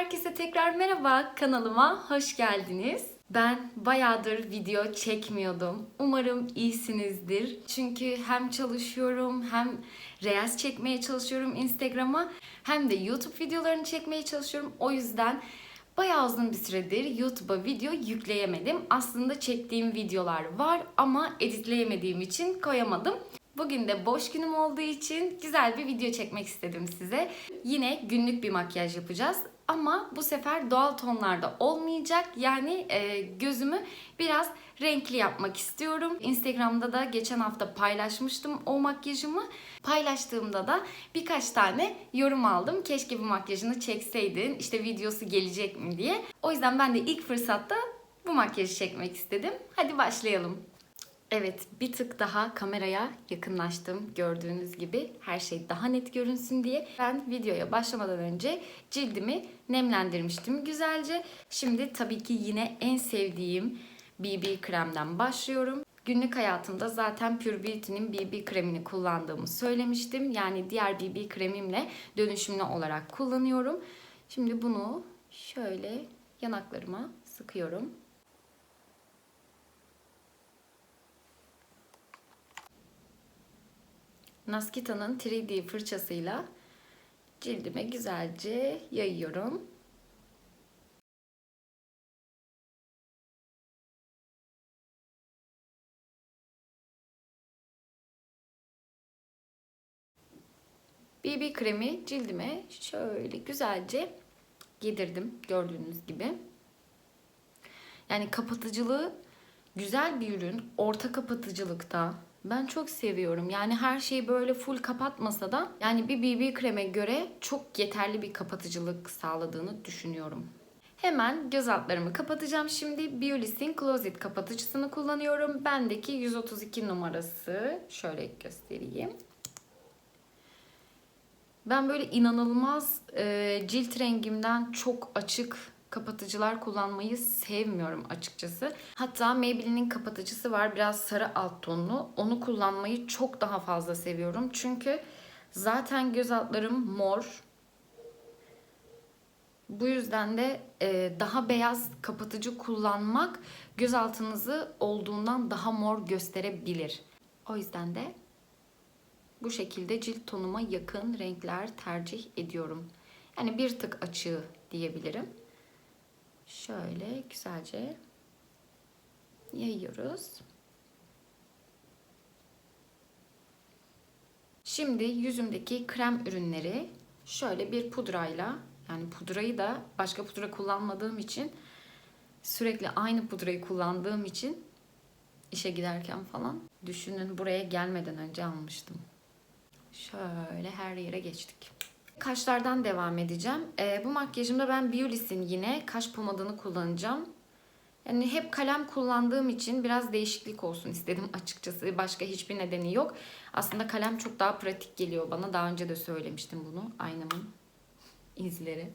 Herkese tekrar merhaba kanalıma hoş geldiniz. Ben bayağıdır video çekmiyordum. Umarım iyisinizdir. Çünkü hem çalışıyorum hem Reels çekmeye çalışıyorum Instagram'a hem de YouTube videolarını çekmeye çalışıyorum. O yüzden bayağı uzun bir süredir YouTube'a video yükleyemedim. Aslında çektiğim videolar var ama editleyemediğim için koyamadım. Bugün de boş günüm olduğu için güzel bir video çekmek istedim size. Yine günlük bir makyaj yapacağız ama bu sefer doğal tonlarda olmayacak. Yani e, gözümü biraz renkli yapmak istiyorum. Instagram'da da geçen hafta paylaşmıştım o makyajımı. Paylaştığımda da birkaç tane yorum aldım. Keşke bu makyajını çekseydin, işte videosu gelecek mi diye. O yüzden ben de ilk fırsatta bu makyajı çekmek istedim. Hadi başlayalım. Evet, bir tık daha kameraya yakınlaştım gördüğünüz gibi. Her şey daha net görünsün diye. Ben videoya başlamadan önce cildimi nemlendirmiştim güzelce. Şimdi tabii ki yine en sevdiğim BB kremden başlıyorum. Günlük hayatımda zaten Pure Beauty'nin BB kremini kullandığımı söylemiştim. Yani diğer BB kremimle dönüşümlü olarak kullanıyorum. Şimdi bunu şöyle yanaklarıma sıkıyorum. Naskita'nın 3D fırçasıyla cildime güzelce yayıyorum. BB kremi cildime şöyle güzelce yedirdim gördüğünüz gibi. Yani kapatıcılığı güzel bir ürün. Orta kapatıcılıkta, ben çok seviyorum. Yani her şeyi böyle full kapatmasa da yani bir BB kreme göre çok yeterli bir kapatıcılık sağladığını düşünüyorum. Hemen göz altlarımı kapatacağım. Şimdi Biolis'in Closet kapatıcısını kullanıyorum. Bendeki 132 numarası. Şöyle göstereyim. Ben böyle inanılmaz e, cilt rengimden çok açık kapatıcılar kullanmayı sevmiyorum açıkçası. Hatta Maybelline'in kapatıcısı var biraz sarı alt tonlu. Onu kullanmayı çok daha fazla seviyorum. Çünkü zaten göz altlarım mor. Bu yüzden de e, daha beyaz kapatıcı kullanmak göz altınızı olduğundan daha mor gösterebilir. O yüzden de bu şekilde cilt tonuma yakın renkler tercih ediyorum. Yani bir tık açığı diyebilirim. Şöyle güzelce yayıyoruz. Şimdi yüzümdeki krem ürünleri şöyle bir pudrayla yani pudrayı da başka pudra kullanmadığım için sürekli aynı pudrayı kullandığım için işe giderken falan düşünün buraya gelmeden önce almıştım. Şöyle her yere geçtik. Kaşlardan devam edeceğim. Ee, bu makyajımda ben Biolis'in yine kaş pomadını kullanacağım. Yani hep kalem kullandığım için biraz değişiklik olsun istedim açıkçası. Başka hiçbir nedeni yok. Aslında kalem çok daha pratik geliyor bana. Daha önce de söylemiştim bunu. Aynamın izleri.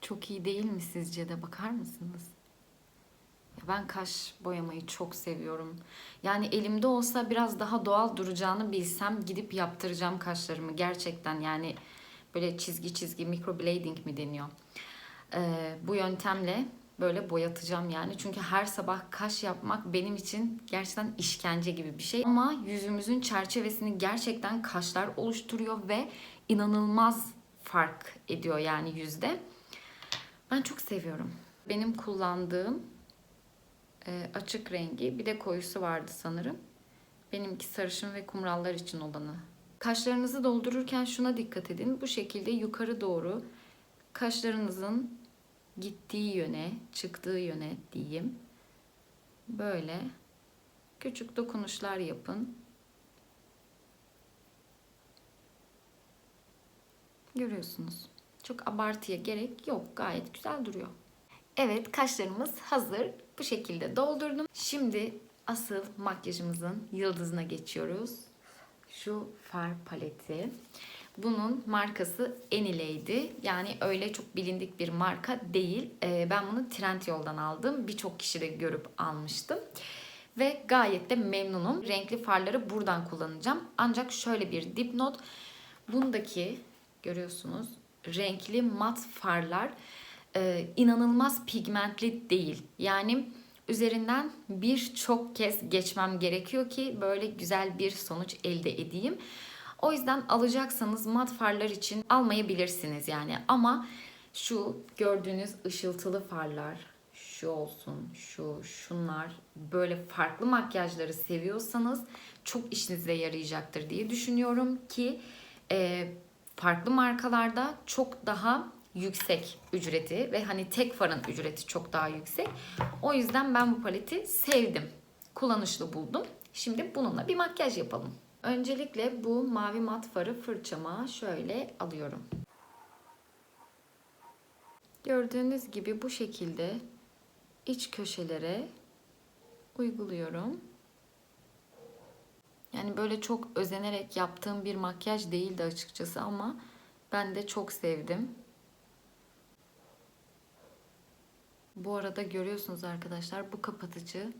Çok iyi değil mi sizce de bakar mısınız? Ben kaş boyamayı çok seviyorum. Yani elimde olsa biraz daha doğal duracağını bilsem gidip yaptıracağım kaşlarımı. Gerçekten yani böyle çizgi çizgi microblading mi deniyor? Ee, bu yöntemle böyle boyatacağım yani. Çünkü her sabah kaş yapmak benim için gerçekten işkence gibi bir şey. Ama yüzümüzün çerçevesini gerçekten kaşlar oluşturuyor ve inanılmaz fark ediyor yani yüzde. Ben çok seviyorum. Benim kullandığım e, açık rengi bir de koyusu vardı sanırım. Benimki sarışın ve kumrallar için olanı. Kaşlarınızı doldururken şuna dikkat edin. Bu şekilde yukarı doğru kaşlarınızın gittiği yöne, çıktığı yöne diyeyim. Böyle küçük dokunuşlar yapın. Görüyorsunuz. Çok abartıya gerek yok. Gayet güzel duruyor. Evet kaşlarımız hazır. Bu şekilde doldurdum. Şimdi asıl makyajımızın yıldızına geçiyoruz. Şu far paleti. Bunun markası Enile'ydi. Yani öyle çok bilindik bir marka değil. Ee, ben bunu Trendyol'dan aldım. Birçok kişi de görüp almıştım. ve gayet de memnunum. Renkli farları buradan kullanacağım. Ancak şöyle bir dipnot. Bundaki görüyorsunuz renkli mat farlar e, inanılmaz pigmentli değil. Yani üzerinden birçok kez geçmem gerekiyor ki böyle güzel bir sonuç elde edeyim. O yüzden alacaksanız mat farlar için almayabilirsiniz yani. Ama şu gördüğünüz ışıltılı farlar, şu olsun, şu, şunlar böyle farklı makyajları seviyorsanız çok işinize yarayacaktır diye düşünüyorum ki e, farklı markalarda çok daha yüksek ücreti ve hani tek farın ücreti çok daha yüksek. O yüzden ben bu paleti sevdim. Kullanışlı buldum. Şimdi bununla bir makyaj yapalım. Öncelikle bu mavi mat farı fırçama şöyle alıyorum. Gördüğünüz gibi bu şekilde iç köşelere uyguluyorum. Yani böyle çok özenerek yaptığım bir makyaj değildi açıkçası ama ben de çok sevdim. Bu arada görüyorsunuz arkadaşlar bu kapatıcı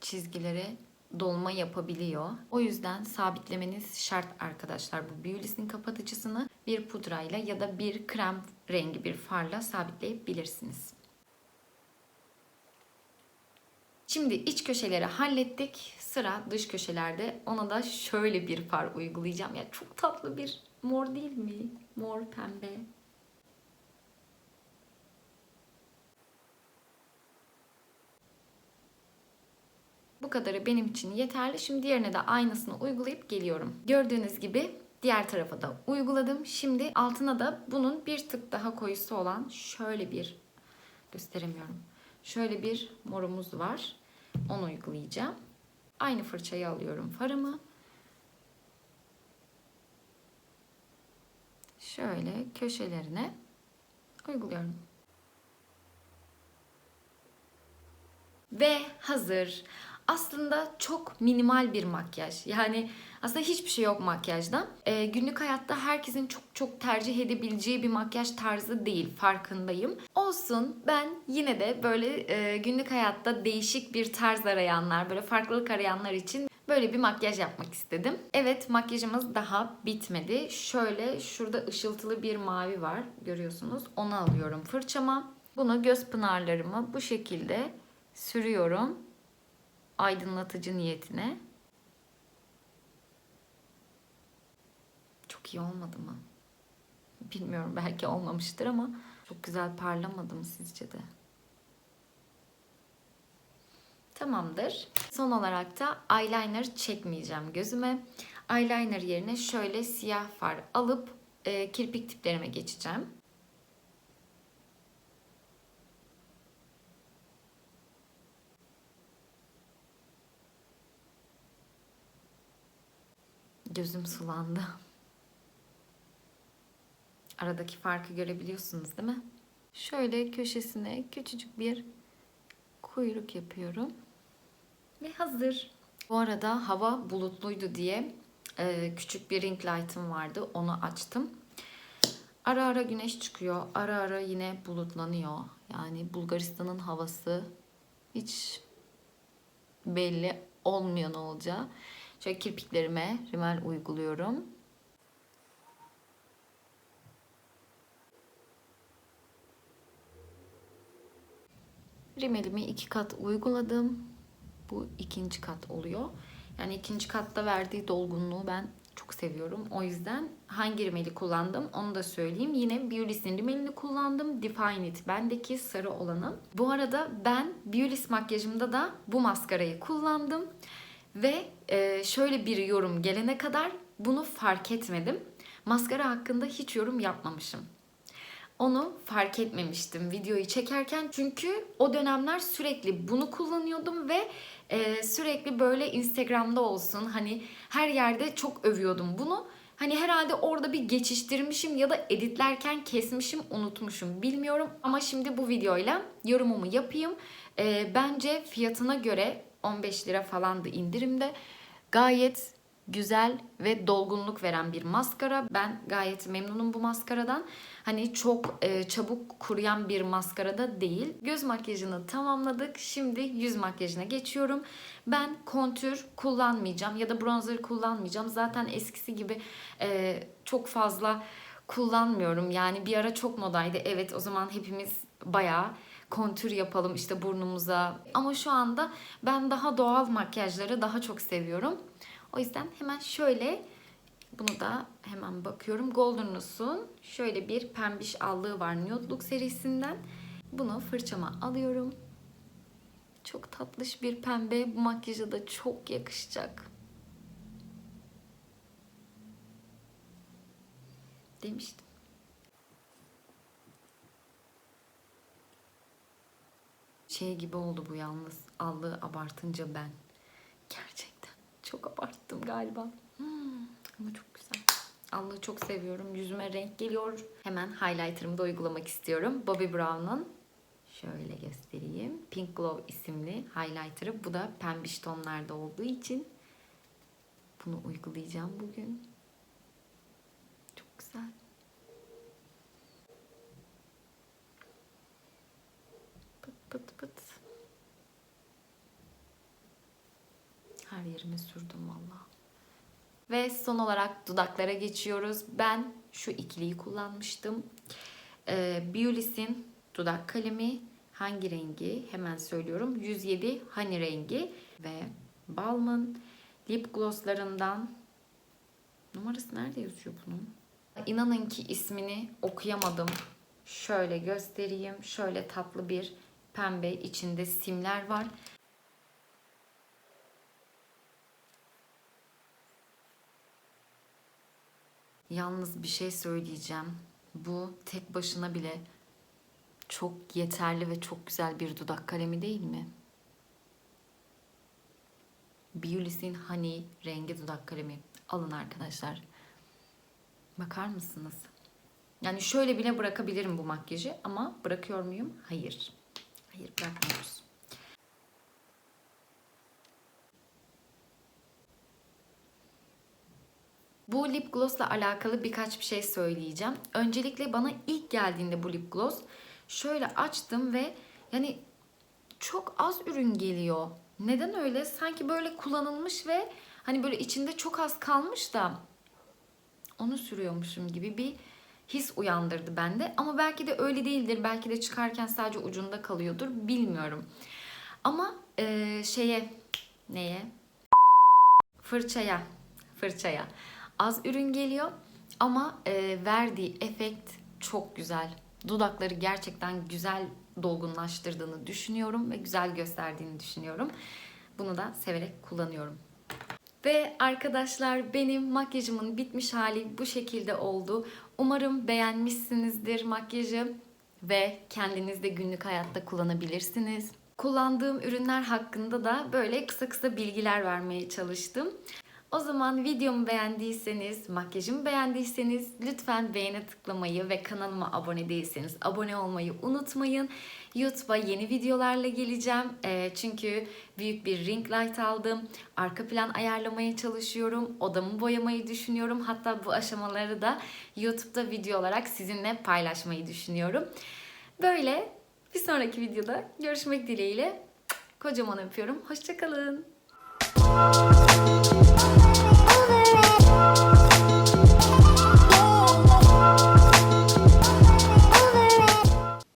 çizgilere dolma yapabiliyor. O yüzden sabitlemeniz şart arkadaşlar bu Beulis'in kapatıcısını bir pudrayla ya da bir krem rengi bir farla sabitleyebilirsiniz. Şimdi iç köşeleri hallettik. Sıra dış köşelerde. Ona da şöyle bir far uygulayacağım. Ya çok tatlı bir mor değil mi? Mor pembe. Bu kadarı benim için yeterli. Şimdi diğerine de aynısını uygulayıp geliyorum. Gördüğünüz gibi diğer tarafa da uyguladım. Şimdi altına da bunun bir tık daha koyusu olan şöyle bir gösteremiyorum. Şöyle bir morumuz var. Onu uygulayacağım. Aynı fırçayı alıyorum farımı. Şöyle köşelerine uyguluyorum. Ve hazır. Aslında çok minimal bir makyaj. Yani aslında hiçbir şey yok makyajda. Ee, günlük hayatta herkesin çok çok tercih edebileceği bir makyaj tarzı değil. Farkındayım. Olsun ben yine de böyle e, günlük hayatta değişik bir tarz arayanlar, böyle farklılık arayanlar için böyle bir makyaj yapmak istedim. Evet makyajımız daha bitmedi. Şöyle şurada ışıltılı bir mavi var görüyorsunuz. Onu alıyorum fırçama. Bunu göz pınarlarıma bu şekilde sürüyorum. Aydınlatıcı niyetine. Çok iyi olmadı mı? Bilmiyorum belki olmamıştır ama çok güzel parlamadı mı sizce de? Tamamdır. Son olarak da eyeliner çekmeyeceğim gözüme. Eyeliner yerine şöyle siyah far alıp e, kirpik tiplerime geçeceğim. Gözüm sulandı. Aradaki farkı görebiliyorsunuz değil mi? Şöyle köşesine küçücük bir kuyruk yapıyorum. Ve hazır. Bu arada hava bulutluydu diye e, küçük bir ring light'ım vardı. Onu açtım. Ara ara güneş çıkıyor. Ara ara yine bulutlanıyor. Yani Bulgaristan'ın havası hiç belli olmuyor ne olacağı. Şöyle kirpiklerime rimel uyguluyorum. Rimelimi iki kat uyguladım. Bu ikinci kat oluyor. Yani ikinci katta verdiği dolgunluğu ben çok seviyorum. O yüzden hangi rimeli kullandım onu da söyleyeyim. Yine Beulis'in rimelini kullandım. Define It bendeki sarı olanı. Bu arada ben Beulis makyajımda da bu maskarayı kullandım. Ve e, şöyle bir yorum gelene kadar bunu fark etmedim. Maskara hakkında hiç yorum yapmamışım. Onu fark etmemiştim videoyu çekerken çünkü o dönemler sürekli bunu kullanıyordum ve e, sürekli böyle Instagram'da olsun hani her yerde çok övüyordum bunu. Hani herhalde orada bir geçiştirmişim ya da editlerken kesmişim, unutmuşum bilmiyorum. Ama şimdi bu videoyla yorumumu yapayım. E, bence fiyatına göre 15 lira falandı indirimde. Gayet güzel ve dolgunluk veren bir maskara. Ben gayet memnunum bu maskaradan. Hani çok e, çabuk kuruyan bir maskara da değil. Göz makyajını tamamladık. Şimdi yüz makyajına geçiyorum. Ben kontür kullanmayacağım ya da bronzer kullanmayacağım. Zaten eskisi gibi e, çok fazla kullanmıyorum. Yani bir ara çok modaydı. Evet o zaman hepimiz bayağı kontür yapalım işte burnumuza. Ama şu anda ben daha doğal makyajları daha çok seviyorum. O yüzden hemen şöyle bunu da hemen bakıyorum. Golden Rose'un şöyle bir pembiş allığı var Nude Look serisinden. Bunu fırçama alıyorum. Çok tatlış bir pembe. Bu makyaja da çok yakışacak. Demiştim. Şey gibi oldu bu yalnız. Allığı abartınca ben. Gerçekten çok abarttım galiba. Hmm, ama çok güzel. Allığı çok seviyorum. Yüzüme renk geliyor. Hemen highlighter'ımı da uygulamak istiyorum. Bobbi Brown'un şöyle göstereyim. Pink Glow isimli highlighter'ı. Bu da pembiş tonlarda olduğu için bunu uygulayacağım bugün. Çok güzel. Pıt pıt. Her yerime sürdüm valla. Ve son olarak dudaklara geçiyoruz. Ben şu ikiliyi kullanmıştım. Ee, Biolis'in dudak kalemi hangi rengi hemen söylüyorum. 107 Honey rengi ve Balm'ın lip glosslarından numarası nerede yazıyor bunun? İnanın ki ismini okuyamadım. Şöyle göstereyim. Şöyle tatlı bir pembe içinde simler var. Yalnız bir şey söyleyeceğim. Bu tek başına bile çok yeterli ve çok güzel bir dudak kalemi değil mi? Biolis'in Honey rengi dudak kalemi. Alın arkadaşlar. Bakar mısınız? Yani şöyle bile bırakabilirim bu makyajı ama bırakıyor muyum? Hayır. Hayır bırakmıyoruz. Bu lip gloss'la alakalı birkaç bir şey söyleyeceğim. Öncelikle bana ilk geldiğinde bu lip gloss şöyle açtım ve yani çok az ürün geliyor. Neden öyle? Sanki böyle kullanılmış ve hani böyle içinde çok az kalmış da onu sürüyormuşum gibi bir his uyandırdı bende. Ama belki de öyle değildir. Belki de çıkarken sadece ucunda kalıyordur. Bilmiyorum. Ama e, şeye neye? Fırçaya. Fırçaya. Az ürün geliyor ama e, verdiği efekt çok güzel. Dudakları gerçekten güzel dolgunlaştırdığını düşünüyorum ve güzel gösterdiğini düşünüyorum. Bunu da severek kullanıyorum. Ve arkadaşlar benim makyajımın bitmiş hali bu şekilde oldu. Umarım beğenmişsinizdir makyajı ve kendiniz de günlük hayatta kullanabilirsiniz. Kullandığım ürünler hakkında da böyle kısa kısa bilgiler vermeye çalıştım. O zaman videomu beğendiyseniz, makyajımı beğendiyseniz lütfen beğene tıklamayı ve kanalıma abone değilseniz abone olmayı unutmayın. YouTube'a yeni videolarla geleceğim. E, çünkü büyük bir ring light aldım. Arka plan ayarlamaya çalışıyorum. Odamı boyamayı düşünüyorum. Hatta bu aşamaları da YouTube'da video olarak sizinle paylaşmayı düşünüyorum. Böyle bir sonraki videoda görüşmek dileğiyle. Kocaman öpüyorum. Hoşçakalın.